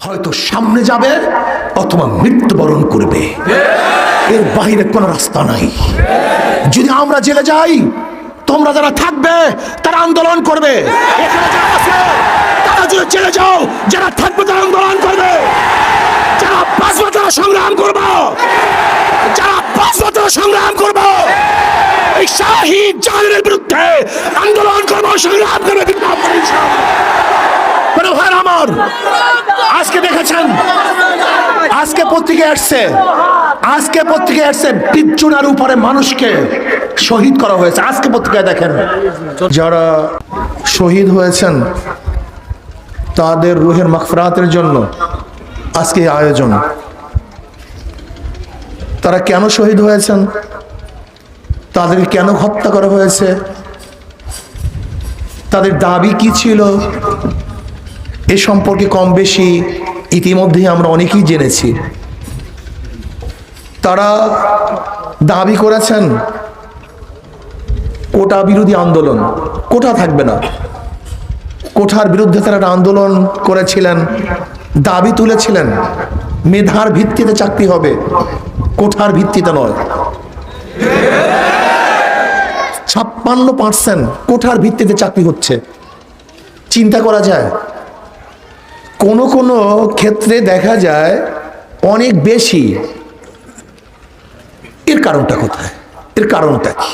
হয়তো সামনে যাবে অথবা মৃত্যুবরণ করবে। এর বাহিরে কোনো রাস্তা নাই। যদি আমরা জেলে যাই, তোমরা যারা থাকবে, তারা আন্দোলন করবে। তারা যদি জেলে যাও, যারা থাকবে, তারা আন্দোলন করবে। যারা বাঁচবে, তারা সংগ্রাম করব। যারা বাঁচবে, তারা সংগ্রাম করব। এই শাহিদ জাহানের বিরুদ্ধে আন্দোলন করব, সংগ্রাম করবে, বিপ্লব আমার আজকে দেখেছেন? আজকে পত্রিকায় আসছে। আজকে পত্রিকায় আসছে পিচ্চুনার উপরে মানুষকে শহীদ করা হয়েছে। আজকে পত্রিকায় দেখেন। যারা শহীদ হয়েছেন, তাদের রুহের মাগফিরাতের জন্য আজকে আয়োজন। তারা কেন শহীদ হয়েছেন? তাদেরকে কেন হত্যা করা হয়েছে? তাদের দাবি কি ছিল? এ সম্পর্কে কম বেশি ইতিমধ্যেই আমরা অনেকেই জেনেছি। তারা দাবি করেছেন, কোটা বিরোধী আন্দোলন, কোটা থাকবে না। কোঠার বিরুদ্ধে তারা একটা আন্দোলন করেছিলেন, দাবি তুলেছিলেন, মেধার ভিত্তিতে চাকরি হবে, কোঠার ভিত্তিতে নয়। ছাপ্পান্ন পার্সেন্ট কোঠার ভিত্তিতে চাকরি হচ্ছে। চিন্তা করা যায় কোনো কোনো ক্ষেত্রে দেখা যায় অনেক বেশি। এর কারণটা কোথায়? এর কারণটা কি?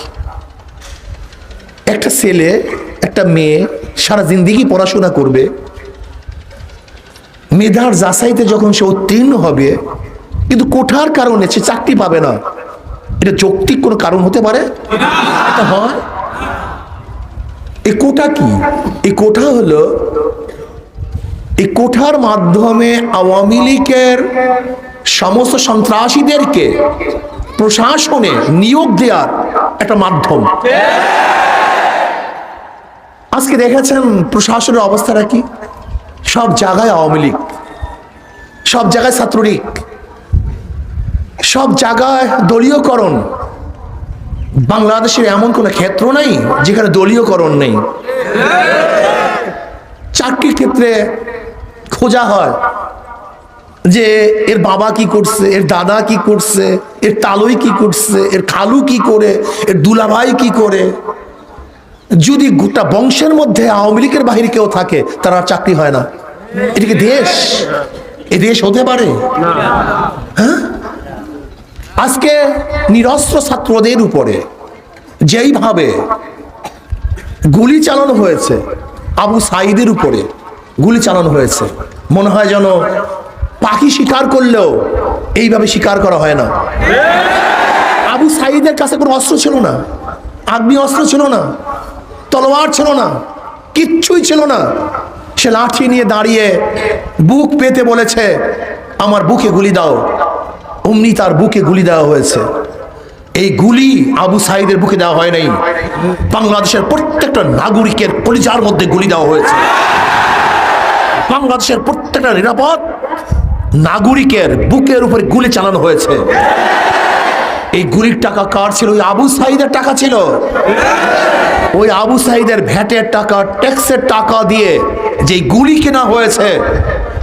একটা ছেলে, একটা মেয়ে সারা জিন্দিগি পড়াশোনা করবে। মেধার যাচাইতে যখন সে উত্তীর্ণ হবে, কিন্তু কোঠার কারণে সে চাকরি পাবে না। এটা যৌক্তিক কোনো কারণ হতে পারে? এটা হয়। এই কোটা কি? এই কোঠা হলো এই কোঠার মাধ্যমে আওয়ামী লীগের সমস্ত সন্ত্রাসীদেরকে প্রশাসনে নিয়োগ দেওয়ার একটা মাধ্যম। আজকে দেখেছেন প্রশাসনের অবস্থাটা কি? সব জায়গায় আওয়ামী লীগ, সব জায়গায় ছাত্রলীগ, সব জায়গায় দলীয়করণ। বাংলাদেশের এমন কোনো ক্ষেত্র নাই যেখানে দলীয়করণ নেই। চাকরির ক্ষেত্রে খোঁজা হয় যে এর বাবা কি করছে, এর দাদা কি করছে, এর তালুই কি করছে, এর খালু কি করে, এর দুলাভাই কি করে। যদি গোটা বংশের মধ্যে আওয়ামী লীগের বাহিরে কেউ থাকে, তার আর চাকরি হয় না। এটা কি দেশ? এ দেশ হতে পারে? হ্যাঁ? আজকে নিরস্ত্র ছাত্রদের উপরে যেইভাবে গুলি চালানো হয়েছে আবু সাইদের উপরে গুলি চালানো হয়েছে। মনে হয় যেন পাখি শিকার করলেও এইভাবে শিকার করা হয় না। আবু সাইদের কাছে কোনো অস্ত্র ছিল না। আগ্নি অস্ত্র ছিল না। তলোয়ার ছিল না। কিচ্ছুই ছিল না। সে লাঠি নিয়ে দাঁড়িয়ে বুক পেতে বলেছে, আমার বুকে গুলি দাও। অমনি তার বুকে গুলি দেওয়া হয়েছে। এই গুলি আবু সাইদের বুকে দেওয়া হয় নাই। বাংলাদেশের প্রত্যেকটা নাগরিকের পরিচার মধ্যে গুলি দেওয়া হয়েছে। বাংলাদেশের প্রত্যেকটা নিরাপদ নাগরিকের বুকের উপরে গুলি চালানো হয়েছে। এই গুলির টাকা কার ছিল? ওই আবু সাইদের টাকা ছিল। ওই আবু সাইদের ভ্যাটের টাকা, ট্যাক্সের টাকা দিয়ে যে গুলি কেনা হয়েছে,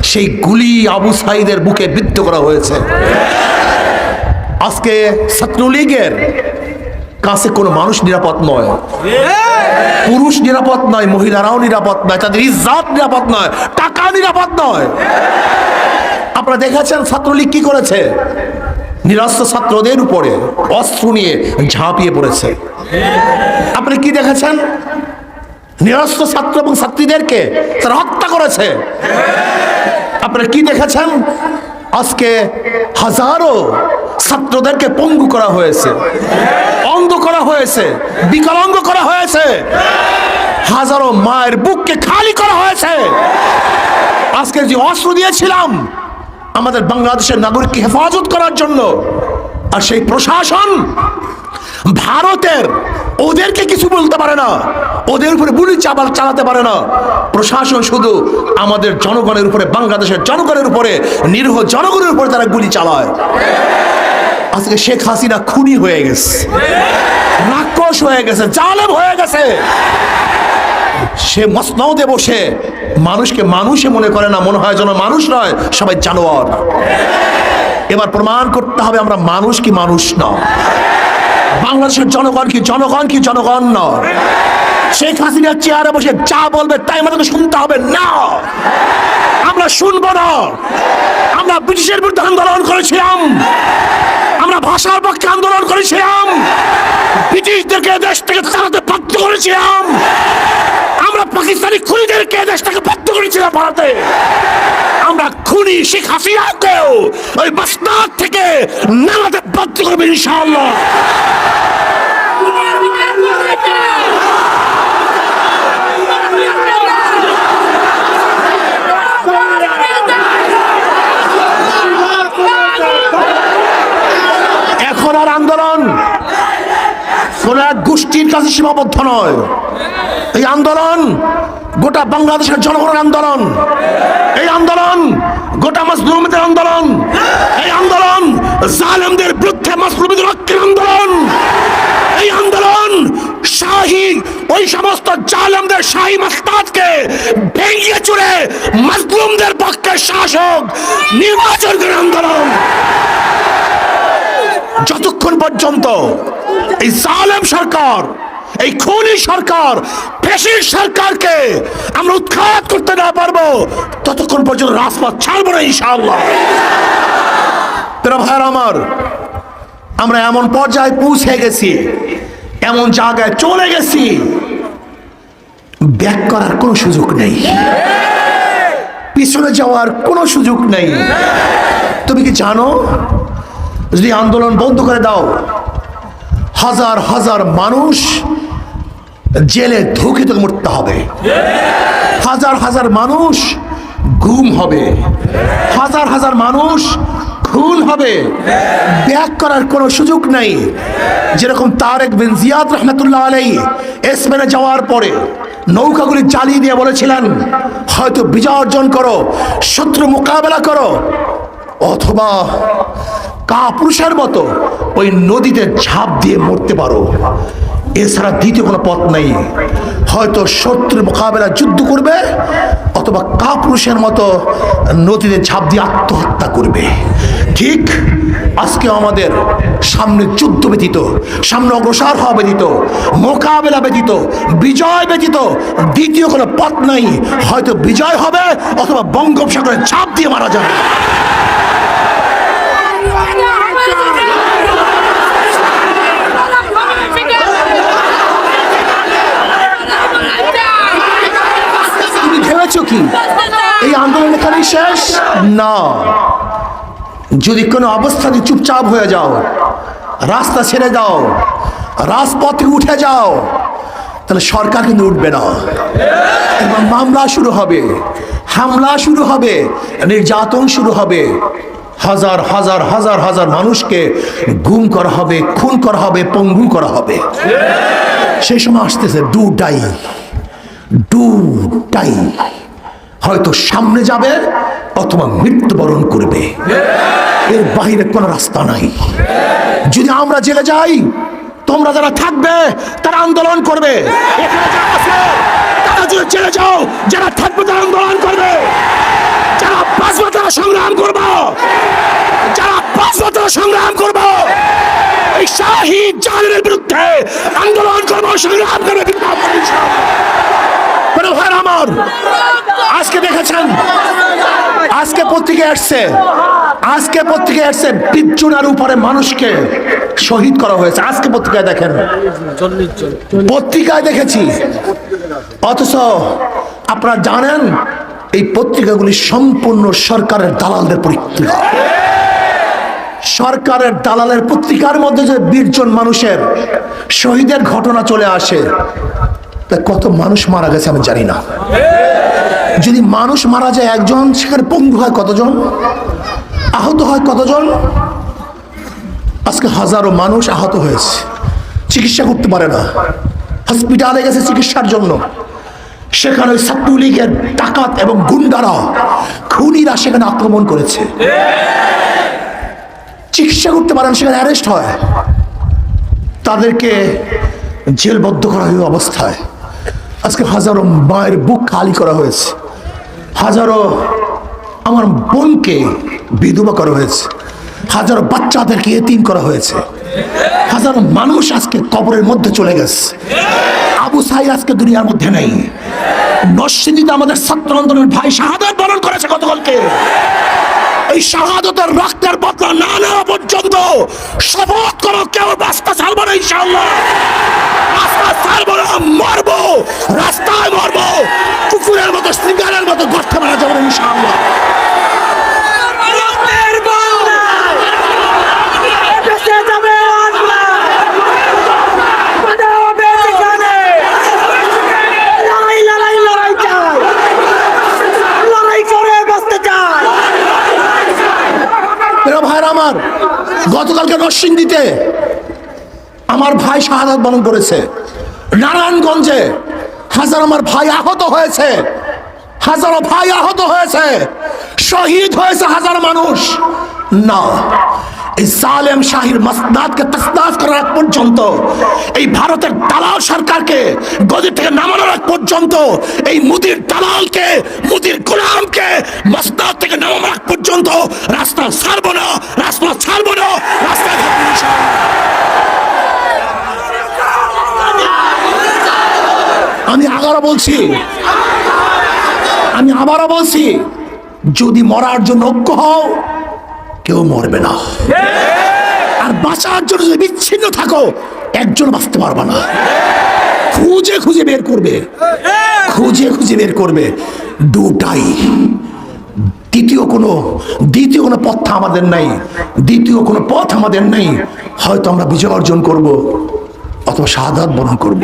সেই গুলি আবু সাইদের বুকে বিদ্ধ করা হয়েছে। আজকে ছাত্রলীগের কাছে কোনো মানুষ নিরাপদ নয়। পুরুষ নিরাপদ নয়, মহিলারাও নিরাপদ নয়, তাদের ইজ্জাত নিরাপদ নয়, টাকা নিরাপদ নয়। আপনারা দেখেছেন ছাত্রলীগ কি করেছে? নিরস্ত্র ছাত্রদের উপরে অস্ত্র নিয়ে ঝাঁপিয়ে পড়েছে। আপনি কি দেখেছেন? নিরস্ত্র ছাত্র এবং ছাত্রীদেরকে তারা হত্যা করেছে। আপনারা কি দেখেছেন? আজকে হাজারো ছাত্রদেরকে পঙ্গু করা হয়েছে অন্ধ করা হয়েছে, বিকলাঙ্গ করা হয়েছে, হাজারো মায়ের বুককে খালি করা হয়েছে। আজকে যে অস্ত্র দিয়েছিলাম, আমাদের বাংলাদেশের নাগরিককে হেফাজত করার জন্য, আর সেই প্রশাসন ভারতের, ওদেরকে কিছু বলতে পারে না, ওদের উপরে গুলি চাপাল চালাতে পারে না। প্রশাসন শুধু আমাদের জনগণের উপরে, বাংলাদেশের জনগণের উপরে, নিরীহ জনগণের উপরে তারা গুলি চালায়। আজকে শেখ হাসিনা খুনি হয়ে গেছে। রাক্ষস হয়ে গেছে, জালেম হয়ে গেছে। সে মসনদে বসে মানুষকে মানুষে মনে করে না, মনে হয় যেন মানুষ নয়, সবাই জানোয়ার। এবার প্রমাণ করতে হবে আমরা মানুষ কি মানুষ না বাংলাদেশের জনগণ কি জনগণ কি জনগণ নয়। শেখ হাসিনার চেয়ারে বসে যা বলবে তাই আমাদেরকে শুনতে হবে না। আমরা শুনব না। আমরা ব্রিটিশের বিরুদ্ধে আন্দোলন করেছিলাম। আমরা ভাষার পক্ষে আন্দোলন করেছিলাম। ব্রিটিশদেরকে দেশ থেকে তাড়াতে বাধ্য করেছিলাম। আমরা পাকিস্তানি খুনিদেরকে দেশ থেকে বাধ্য করেছিলাম ভারতে। আমরা খুনি শেখ হাসিনাকেও ওই বাস্তার থেকে নামাতে বাধ্য করবে ইনশাআল্লাহ। আর আন্দোলন। কোন এক গোষ্ঠীর কাছে সীমাবদ্ধ নয়। এই আন্দোলন গোটা বাংলাদেশের জনগণের আন্দোলন। এই আন্দোলন গোটা মাসলুমদের আন্দোলন। এই আন্দোলন জালেমদের বিরুদ্ধে মাসলুমদের রক্ষের আন্দোলন। এই আন্দোলন শাহী ওই সমস্ত জালেমদের শাহী মাস্তাদকে ভেঙে চুড়ে মাসলুমদের পক্ষে শাসক নির্বাচন আন্দোলন। যতক্ষণ পর্যন্ত এই জালেম সরকার, এই খুনি সরকার ফেসির সরকারকে আমরা উৎখাত করতে না পারব, ততক্ষণ পর্যন্ত রাজপথ ছাড়বো না ইনশাআল্লাহ। ভাইয়ার আমার, আমরা এমন পর্যায়ে পৌঁছে গেছি, এমন জায়গায় চলে গেছি, ব্যাক করার কোনো সুযোগ নেই। পিছনে যাওয়ার কোনো সুযোগ নেই। তুমি কি জানো যদি আন্দোলন বন্ধ করে দাও, হাজার হাজার মানুষ জেলে ধুকে তো মরতে হবে। হাজার হাজার মানুষ গুম হবে। হাজার হাজার মানুষ খুন হবে। ব্যাক করার কোনো সুযোগ নেই। যেরকম তারেক বিন জিয়াদ রহমতুল্লাহ আলাই এসমেনে যাওয়ার পরে নৌকাগুলি চালিয়ে দিয়ে বলেছিলেন, হয়তো বিজয় অর্জন করো, শত্রু মোকাবেলা করো, অথবা কাপুরুষের মতো ওই নদীতে ঝাঁপ দিয়ে মরতে পারো। এছাড়া দ্বিতীয় কোনো পথ নেই। হয়তো শত্রুর মোকাবেলা যুদ্ধ করবে, অথবা কাপুরুষের মতো নদীতে ঝাঁপ দিয়ে আত্মহত্যা করবে। ঠিক আজকে আমাদের সামনে যুদ্ধ ব্যতীত, সামনে অগ্রসর হওয়া ব্যতীত, মোকাবেলা ব্যতীত, বিজয় ব্যতীত দ্বিতীয় কোনো পথ নাই। হয়তো বিজয় হবে, অথবা বঙ্গোপসাগরে ঝাঁপ দিয়ে মারা যাবে। কি? এই আন্দোলন এখানেই শেষ? না। যদি কোনো অবস্থাতে চুপচাপ হয়ে যাও, রাস্তা ছেড়ে দাও, রাজপথে উঠে যাও, তাহলে সরকার কিন্তু উঠবে না। এবং মামলা শুরু হবে, হামলা শুরু হবে, নির্যাতন শুরু হবে। হাজার হাজার হাজার হাজার মানুষকে গুম করা হবে, খুন করা হবে, পঙ্গু করা হবে। সেই সময় আসতেছে দুটাই দুটাই হয়তো সামনে যাবে অথবা মৃত্যুবরণ করবে। এর বাইরে কোনো রাস্তা নাই। যদি আমরা জেলে যাই, তোমরা যারা থাকবে, তারা আন্দোলন করবে। এখানে যারা তারা যদি জেলে যাও, যারা থাকবে, তারা আন্দোলন করবে। যারা বাঁচবে, তারা সংগ্রাম করব। যারা বাঁচবে, তারা সংগ্রাম করব। এই শাহী জালের বিরুদ্ধে আন্দোলন করব, সংগ্রাম করবে। আমার আজকে দেখেছেন? আজকে পত্রিকায় আসছে। আজকে পত্রিকায় আসছে পিচ্চুনার উপরে মানুষকে শহীদ করা হয়েছে। আজকে পত্রিকায় দেখেন। পত্রিকায় দেখেছি। অথচ আপনারা জানেন, এই পত্রিকাগুলি সম্পূর্ণ সরকারের দালালদের পত্রিকা সরকারের দালালের পত্রিকার মধ্যে যে বীরজন মানুষের শহীদের ঘটনা চলে আসে, তা কত মানুষ মারা গেছে আমি জানি না। যদি মানুষ মারা যায় একজন, সেখানে পঙ্গু হয় কতজন? আহত হয় কতজন? আজকে হাজারো মানুষ আহত হয়েছে। চিকিৎসা করতে পারে না। হসপিটালে গেছে চিকিৎসার জন্য। সেখানে ওই ছাত্রলীগের ডাকাত এবং গুন্ডারা, খুনিরা সেখানে আক্রমণ করেছে। চিকিৎসা করতে পারেন, সেখানে অ্যারেস্ট হয়। তাদেরকে জেলবদ্ধ করা হয়ে অবস্থায়। আজকে হাজারো মায়ের বুক খালি করা হয়েছে। হাজারো আমার বোনকে বিধবা করা হয়েছে। হাজারো বাচ্চাদেরকে এতিম করা হয়েছে। হাজারো মানুষ আজকে কবরের মধ্যে চলে গেছে। আবু সাই আজকে দুনিয়ার মধ্যে নেই। আমাদের ছাত্র আন্দোলনের ভাই বরণ করেছে গতকালকে। এই শাহাদতের রক্তের বদলা না নেওয়া পর্যন্ত শপথ করো, কেউ রাস্তা ছাড়বো না ইনশাল্লাহ ছাড়বো না, মরবো। রাস্তায় মরবো কুকুরের মতো সিঙ্গারের মতো গর্তে মারা যাব না ইনশাল্লাহ রক্তের বন্যা ভেসে যাবে আল্লাহ বাধা হবে সেখানে লড়াই লড়াই লড়াই চাই লড়াই করে বাঁচতে চাই প্রিয় ভাইরা আমার গতকালকে নরসিংদীতে আমার ভাই শাহাদাত বরণ করেছে। নারায়ণগঞ্জে হাজার আমার ভাই আহত হয়েছে। হাজারো ভাই আহত হয়েছে। শহীদ হয়েছে হাজার মানুষ। না পর্যন্ত, এই ভারতের সরকারকে গদি থেকে পর্যন্ত, এই মুদির মুদির থেকে পর্যন্ত রাস্তা ছাড়বো না, রাস্তা ছাড়বো না রাস্তা থাকব ইনশাআল্লাহ। আমি আবারও বলছি। আমি আবারও বলছি, যদি মরার জন্য ঐক্য হও, কেউ মরবে না। আর বাঁচার জন্য যদি বিচ্ছিন্ন থাকো, একজন বাঁচতে পারবে না। খুঁজে খুঁজে বের করবে। খুঁজে খুঁজে বের করবে। দুটাই। দ্বিতীয় কোনো দ্বিতীয় কোনো পথ আমাদের নাই। দ্বিতীয় কোনো পথ আমাদের নেই। হয়তো আমরা বিজয় অর্জন করব, অথবা শাহাদাত বরণ করব।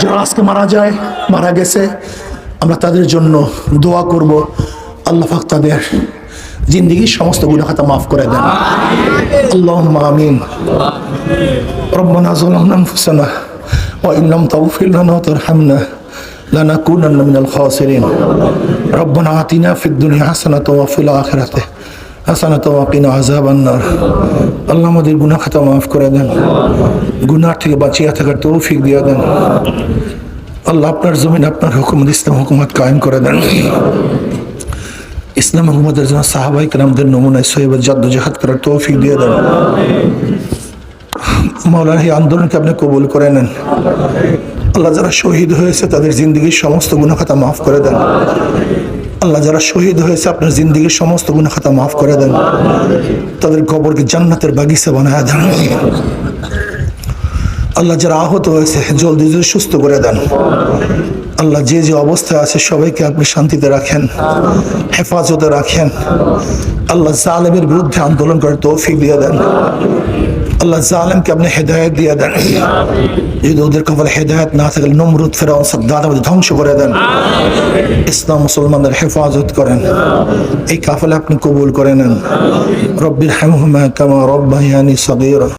যারা আজকে মারা যায় মারা গেছে আমরা তাদের জন্য দোয়া করব আল্লাহ পাক তাদের জিন্দগির সমস্ত গুণাখাতা মাফ করে দেন আল্লাহ আমিন ربنا ظلمنا انفسنا وان لم تغفر لنا وترحمنا لنكونن من الخاسرين ربنا آتنا في الدنيا حسنة وفي الآخرة হাসানাত ওয়াকিনা আযাবান নার আল্লাহ আমাদের গুনাহ খাতা মাফ করে দেন। গুনাহ থেকে বাঁচিয়ে থাকার তৌফিক দিয়ে দেন। আল্লাহ আপনার জমিন, আপনার হুকুমত ইসলাম হুকুমত কায়েম করে দেন। ইসলাম হুকুমতের জন্য সাহাবাই কালামদের নমুনায় সহিব জাদ্দজাহাদ করার তৌফিক দিয়ে দেন। মাওলানা, এই আন্দোলনকে আপনি কবুল করে নেন। আল্লাহ যারা শহীদ হয়েছে, তাদের জিন্দগির সমস্ত গুণাখাতা মাফ করে দেন। আল্লাহ যারা শহীদ হয়েছে, আপনার জিন্দগির সমস্ত গুণ খাতা মাফ করে দেন। তাদের কবরকে জান্নাতের বাগিচা বানায় দেন। আল্লাহ যারা আহত হয়েছে, জলদি জলদি সুস্থ করে দেন। আল্লাহ যে যে অবস্থায় আছে, সবাইকে আপনি শান্তিতে রাখেন, হেফাজতে রাখেন। আল্লাহ জালেমের বিরুদ্ধে আন্দোলন করে তৌফিক দিয়ে দেন। আল্লাহ জালেমকে আপনি হেদায়ত দিয়ে দেন। যদি ওদের কপালে হেদায়ত না থাকলে নমরুদ ফেরাউন সাদ্দাদ আমাদের ধ্বংস করে দেন। ইসলাম মুসলমানদের হেফাজত করেন। এই কাফলে আপনি কবুল করে নেন। রব্বির হামহুমা কামা রব্বাহিয়ানি সগীরা।